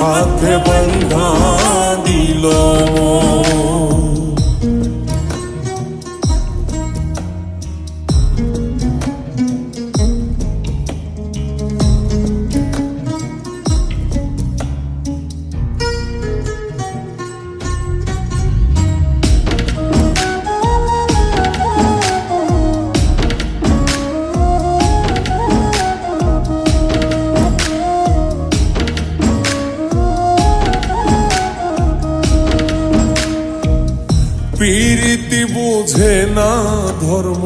সাথে বন্ধা পীরিতি বোঝে না ধর্ম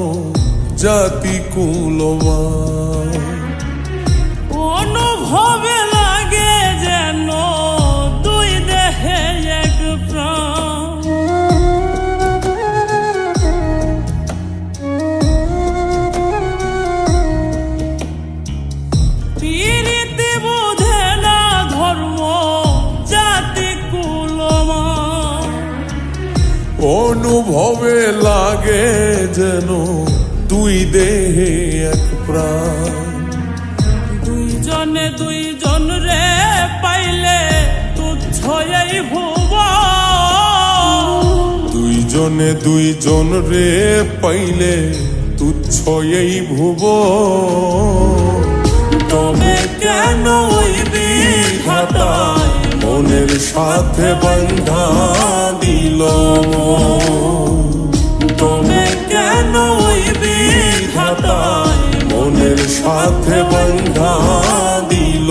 জাতি কুলমা অনুভবে অনুভবে লাগে যেন দুই দেহে এক প্রাণ। দুইজনে দুইজন রে পাইলে তুচ্ছ এই ভুব দুইজনে দুইজন রে পাইলে তুচ্ছ এই ভুব তবে কেন হইবি মনের সাথে বন্ধা দিল তুমি কেন হইবি হতায় মনের সাথে বন্ধা দিল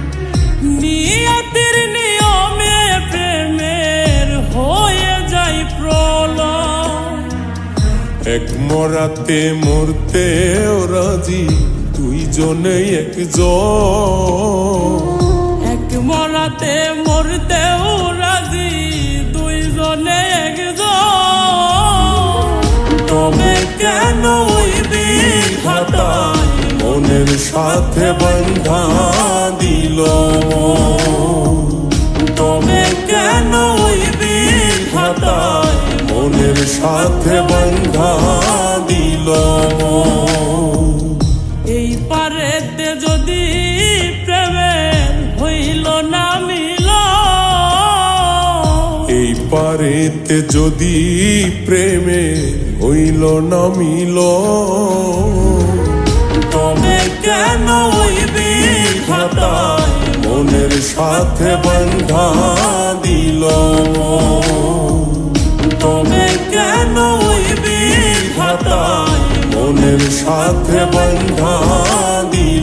এক মরাতে মরতে রাজি দুইজনে একজন এক মরাতে মরতেও রাজি দুইজনে একজন তবে কেন মনের সাথে বন্ধা দিল তবে কেন হতায় মনের সাথে পারেতে যদি প্রেমের হইল না মিল। এই পারেতে যদি প্রেমে হইল না মিল। তবে কেন হইবি হতায় মনের সাথে বন্ধা দিল? তবে কেন হইবি হতায় মনের সাথে বন্ধা